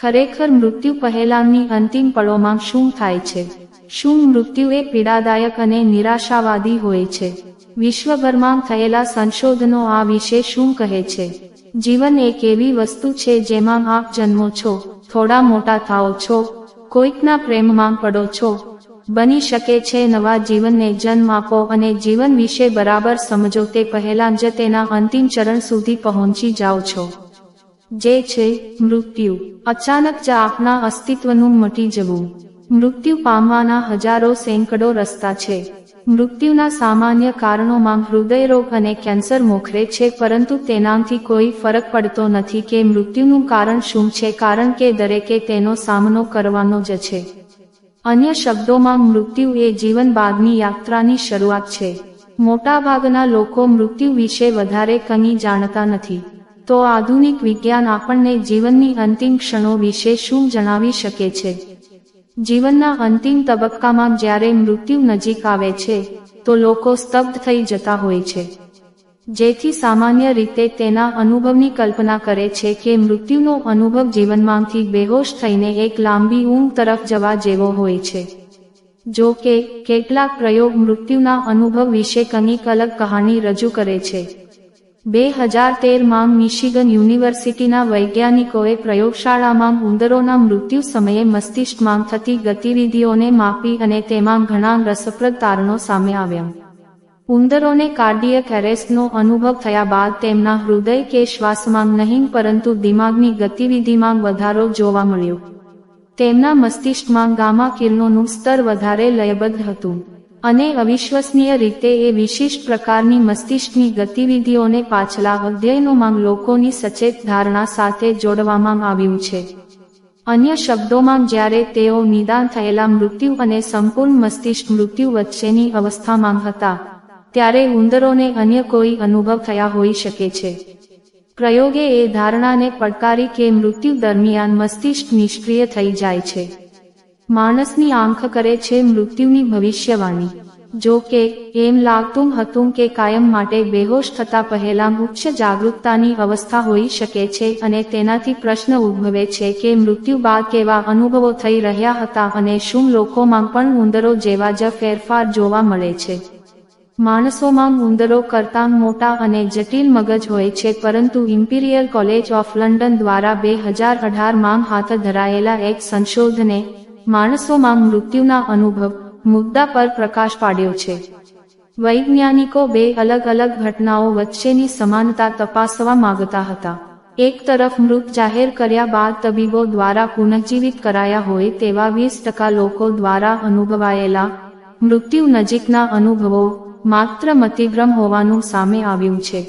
ખરેખર મૃત્યુ પહેલાંની અંતિમ પળોમાં શું થાય છે? શું મૃત્યુ એ પીડાદાયક અને નિરાશાવાદી હોય છે? વિશ્વભરમાં થયેલા સંશોધનો આ વિશે શું કહે છે? જીવન એક એવી વસ્તુ છે જેમાં આપ જન્મો છો, થોડા મોટા થાઓ છો, કોઈકના પ્રેમમાં પડો છો, બની શકે છે નવા જીવનને જન્મ આપો અને જીવન વિશે બરાબર સમજો તે પહેલાં જ તેના અંતિમ ચરણ સુધી પહોંચી જાઓ છો. જે છે, મૃત્યુ. અચાનક જ આપના અસ્તિત્વનું મટી જવું. મૃત્યુ પામવાના હજારો સેંકડો રસ્તા છે. મૃત્યુના સામાન્ય કારણોમાં હૃદયરોગ અને કેન્સર મોખરે છે, પરંતુ તેનાથી કોઈ ફરક પડતો નથી કે મૃત્યુનું કારણ શું છે, કારણ કે દરેકે તેનો સામનો કરવાનો જ છે. અન્ય શબ્દોમાં, મૃત્યુ એ જીવન બાદની યાત્રાની શરૂઆત છે. મોટાભાગના લોકો મૃત્યુ વિશે વધારે કંઈ જાણતા નથી. તો આધુનિક વિજ્ઞાન આપણને જીવનની અંતિમ ક્ષણો વિશે શું જણાવી શકે છે? જીવનના અંતિમ તબક્કામાં જ્યારે મૃત્યુ નજીક આવે છે, તો લોકો સ્તબ્ધ થઈ જતા હોય છે. જેથી સામાન્ય રીતે તેના અનુભવની કલ્પના કરે છે કે મૃત્યુનો અનુભવ જીવનમાંથી બેહોશ થઈને એક લાંબી ઊંઘ તરફ જવા જેવો હોય છે. જો કે, કેટલાક પ્રયોગ મૃત્યુના અનુભવ વિશે કંઈક અલગ કહાની રજૂ કરે છે. બે હજાર તેરમાં મિશિગન યુનિવર્સિટીના વૈજ્ઞાનિકોએ પ્રયોગશાળામાં ઉંદરોના મૃત્યુ સમયે મસ્તિષ્કમાં થતી ગતિવિધિઓને માપી અને તેમાં ઘણા રસપ્રદ તારણો સામે આવ્યા. ઉંદરોને કાર્ડિયક એરેસ્ટનો અનુભવ થયા બાદ તેમના હૃદય કે શ્વાસમાં નહીં, પરંતુ દિમાગની ગતિવિધિમાં વધારો જોવા મળ્યો. તેમના મસ્તિષ્કમાં ગામા કિરણોનું સ્તર વધારે લયબદ્ધ હતું. અને અવિશ્વસનીય રીતે એ વિશિષ્ટ પ્રકારની મસ્તિષ્કની ગતિવિધિઓને પાછલા અધ્યયનોમાં લોકોની સચેત ધારણા સાથે જોડવામાં આવ્યું છે. અન્ય શબ્દોમાં, જ્યારે તેઓ નિદાન થયેલા મૃત્યુ અને સંપૂર્ણ મસ્તિષ્ક મૃત્યુ વચ્ચેની અવસ્થામાં હતા, ત્યારે ઉંદરોને અન્ય કોઈ અનુભવ થયા હોઈ શકે છે. પ્રયોગે એ ધારણાને પડકારી કે મૃત્યુ દરમિયાન મસ્તિષ્ક નિષ્ક્રિય થઈ જાય છે. માણસની આંખ કરે છે મૃત્યુની ભવિષ્યવાણી. જો કે, એમ લાગતું હતું કે કાયમ માટે બેહોશ થતા પહેલા મુખ્ય જાગૃતતાની અવસ્થા હોઈ શકે છે અને તેનાથી પ્રશ્ન ઉદ્ભવે છે કે મૃત્યુ બાદ કેવા અનુભવો થઈ રહ્યા હતા અને શું લોકોમાં પણ ઉંદરો જેવા જ ફેરફાર જોવા મળે છે. માણસોમાં ઉંદરો કરતાં મોટા અને જટિલ મગજ હોય છે પરંતુ ઇમ્પિરિયલ કોલેજ ઓફ લંડન દ્વારા બે હજાર અઢારમાં હાથ ધરાયેલા એક સંશોધને માણસોમાં મૃત્યુના અનુભવ મુદ્દા પર પ્રકાશ પાડ્યો છે. વૈજ્ઞાનિકો બે અલગ અલગ ઘટનાઓ વચ્ચેની સમાનતા તપાસવા માંગતા હતા. એક તરફ મૃત જાહેર કર્યા બાદ તબીબો દ્વારા પુનઃજીવિત કરાયા હોય તેવા વીસ ટકા લોકો દ્વારા અનુભવાયેલા મૃત્યુ નજીકના અનુભવો માત્ર મતિભ્રમ હોવાનું સામે આવ્યું છે.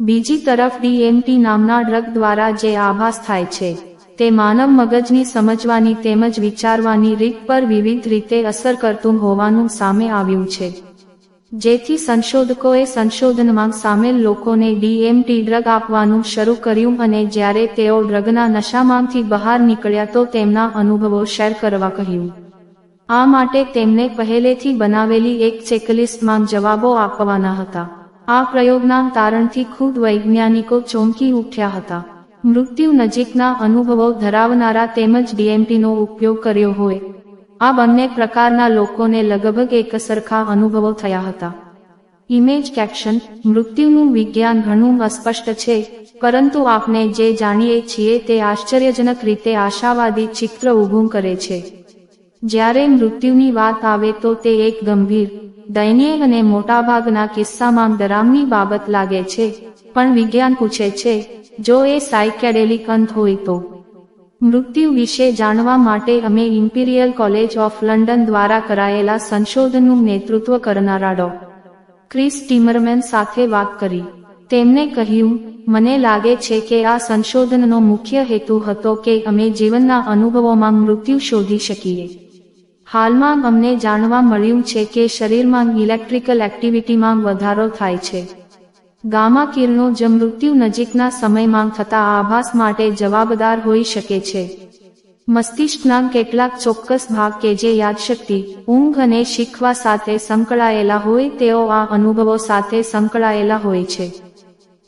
બીજી તરફ ડીએમટી નામના ડ્રગ દ્વારા જે આભાસ થાય છે. તે માનવ મગજની સમજવાની તેમજ વિચારવાની રીત પર વિવિધ રીતે અસર કરતું હોવાનું સામે આવ્યું છે. જેથી સંશોધકોએ સંશોધનમાં સામેલ લોકોને ડીએમટી ડ્રગ આપવાનું શરૂ કર્યું અને જ્યારે તેઓ ડ્રગના નશામાંથી બહાર નીકળ્યા તો તેમના અનુભવો શેર કરવા કહ્યું. આ માટે તેમને પહેલેથી બનાવેલી એક ચેકલિસ્ટમાં જવાબો આપવાના હતા. આ પ્રયોગના તારણથી ખુદ વૈજ્ઞાનિકો ચોંકી ઉઠ્યા હતા. મૃત્યુ નજીકના અનુભવો ધરાવનારા તેમજ ડીએમટીનો ઉપયોગ કર્યો હોય. આ બંને પ્રકારના લોકોને લગભગ એક સરખા અનુભવો થયા હતા. ઇમેજ કેપ્શન, મૃત્યુનું વિજ્ઞાન ઘણું અસ્પષ્ટ છે, પરંતુ આપણે જે જાણીએ છીએ તે આશ્ચર્યજનક રીતે આશાવાદી ચિત્ર ઊભું કરે છે. જ્યારે મૃત્યુની વાત આવે તો તે એક ગંભીર, દયનીય અને મોટાભાગના કિસ્સામાં ડરામની બાબત લાગે છે. પણ વિજ્ઞાન પૂછે છે, જો એ સાયકેડેલિક અંત હોય તો. મૃત્યુ વિશે જાણવા માટે અમે ઇમ્પિરિયલ કોલેજ ઓફ લંડન દ્વારા કરાયેલા સંશોધનનું નેતૃત્વ કરનારા ડો. ક્રિસ ટીમરમેન સાથે વાત કરી. તેમણે કહ્યું, મને લાગે છે કે આ સંશોધનનો મુખ્ય હેતુ હતો કે અમે જીવનના અનુભવોમાં મૃત્યુ શોધી શકીએ. હાલમાં અમને જાણવા મળ્યું છે કે શરીરમાં ઇલેક્ટ્રિકલ એક્ટિવિટીમાં વધારો થાય છે. ગામા કિરણો જ મૃત્યુ નજીકના સમયમાં થતા આભાસ માટે જવાબદાર હોઈ શકે છે. મસ્તિષ્કના કેટલાક ચોક્કસ ભાગ કે જે યાદશક્તિ, ઊંઘ અને શીખવા સાથે સંકળાયેલા હોય તેઓ આ અનુભવો સાથે સંકળાયેલા હોય છે.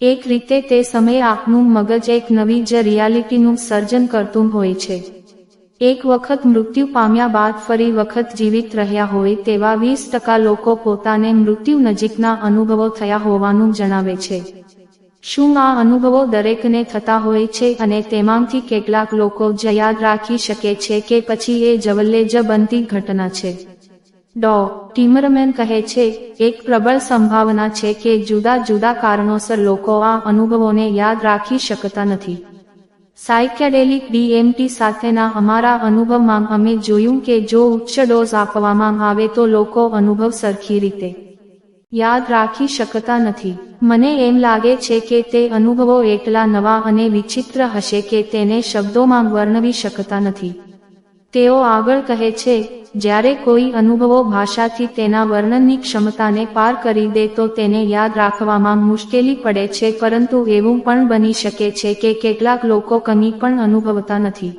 એક રીતે તે સમયે આપનું મગજ એક નવી જ રિયાલિટીનું સર્જન કરતું હોય છે. એક વખત મૃત્યુ પામ્યા બાદ ફરી વખત જીવિત રહ્યા હોય તેવા વીસ ટકા લોકો પોતાને મૃત્યુ નજીકના અનુભવો થયા હોવાનું જણાવે છે. શું આ અનુભવો દરેકને થતા હોય છે અને તેમાંથી કેટલાક લોકો જ યાદ રાખી શકે છે કે પછી એ જવલ્લે જ બનતી ઘટના છે? ડો. ટીમરમેન કહે છે, એક પ્રબળ સંભાવના છે કે જુદા જુદા કારણોસર લોકો આ અનુભવોને યાદ રાખી શકતા નથી. સાયકેડેલિક ડીએમટી સાથેના અમારા અનુભવમાં અમે જોયું કે જો ઉચ્ચ ડોઝ આપવામાં આવે તો લોકો અનુભવ સરખી રીતે યાદ રાખી શકતા નથી. મને એમ લાગે છે કે તે અનુભવો એટલા નવા અને વિચિત્ર હશે કે તેને શબ્દોમાં વર્ણવી શકતા નથી. તેઓ આગળ કહે છે, જ્યારે કોઈ અનુભવો ભાષાથી તેના વર્ણનની ક્ષમતાને પાર કરી દે તો તેને યાદ રાખવામાં મુશ્કેલી પડે છે, પરંતુ એવું પણ બની શકે છે કે કેટલાક લોકો કમી પણ અનુભવતા નથી.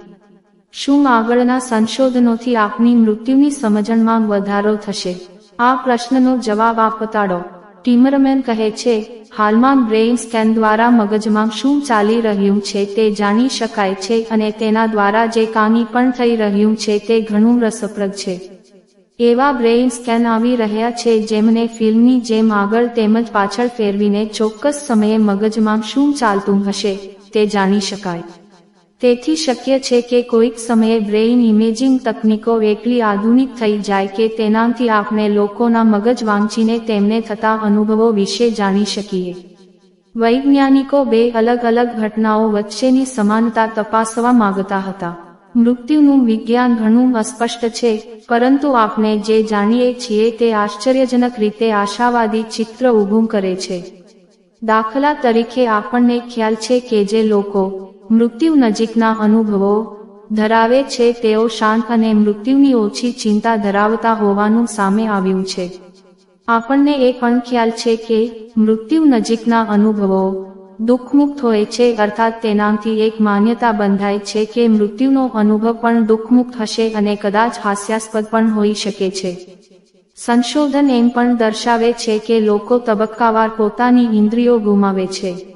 શું આગળના સંશોધનોથી આપની મૃત્યુની સમજણમાં વધારો થશે? આ પ્રશ્નનો જવાબ આપતાડો ટીમરમેન કહે છે, હાલમાં બ્રેઇન સ્કેન દ્વારા મગજમાં શું ચાલી રહ્યું છે તે જાણી શકાય છે અને તેના દ્વારા જે કામી પણ થઈ રહ્યું છે તે ઘણું રસપ્રદ છે. એવા બ્રેઇન સ્કેન આવી રહ્યા છે જેમને ફિલ્મની જેમ આગળ તેમજ પાછળ ફેરવીને ચોક્કસ સમયે મગજમાં શું ચાલતું હશે તે જાણી શકાય. તેથી શક્ય છે કે કોઈક સમયે બ્રેઇન ઇમેજિંગ તકનીકો એટલી આધુનિક થઈ જાય કે તેનાથી આપણે લોકોના મગજ વાંચીને તેમને થતા અનુભવો વિશે જાણી શકીએ. વૈજ્ઞાનિકો બે અલગ અલગ ઘટનાઓ વચ્ચેની સમાનતા તપાસવા માંગતા હતા. મૃત્યુનું વિજ્ઞાન ઘણું અસ્પષ્ટ છે, પરંતુ આપણે જે જાણીએ છીએ તે આશ્ચર્યજનક રીતે આશાવાદી ચિત્ર ઊભું કરે છે. દાખલા તરીકે આપણને ખ્યાલ છે કે જે લોકો મૃત્યુ નજીકના અનુભવો ધરાવે છે તેઓ શાંત અને મૃત્યુની ઓછી ચિંતા ધરાવતા હોવાનું સામે આવ્યું છે. આપણને એ પણ ખ્યાલ છે કે મૃત્યુ નજીકના અનુભવો દુઃખમુક્ત હોય છે અર્થાત તેનાથી એક માન્યતા બંધાય છે કે મૃત્યુનો અનુભવ પણ દુઃખમુક્ત હશે અને કદાચ હાસ્યાસ્પદ પણ હોઈ શકે છે. સંશોધન એમ પણ દર્શાવે છે કે લોકો તબક્કાવાર પોતાની ઇન્દ્રિયો ગુમાવે છે.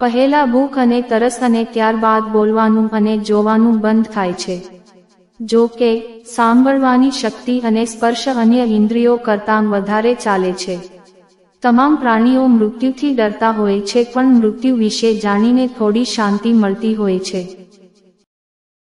પહેલા ભૂખ અને તરસ અને ત્યારબાદ બોલવાનું અને જોવાનું બંધ થાય છે. જો કે, સાંભળવાની શક્તિ અને સ્પર્શ અન્ય ઇન્દ્રિયો કરતાં વધારે ચાલે છે. તમામ પ્રાણીઓ મૃત્યુથી ડરતા હોય છે પણ મૃત્યુ વિશે જાણીને થોડી શાંતિ મળતી હોય છે.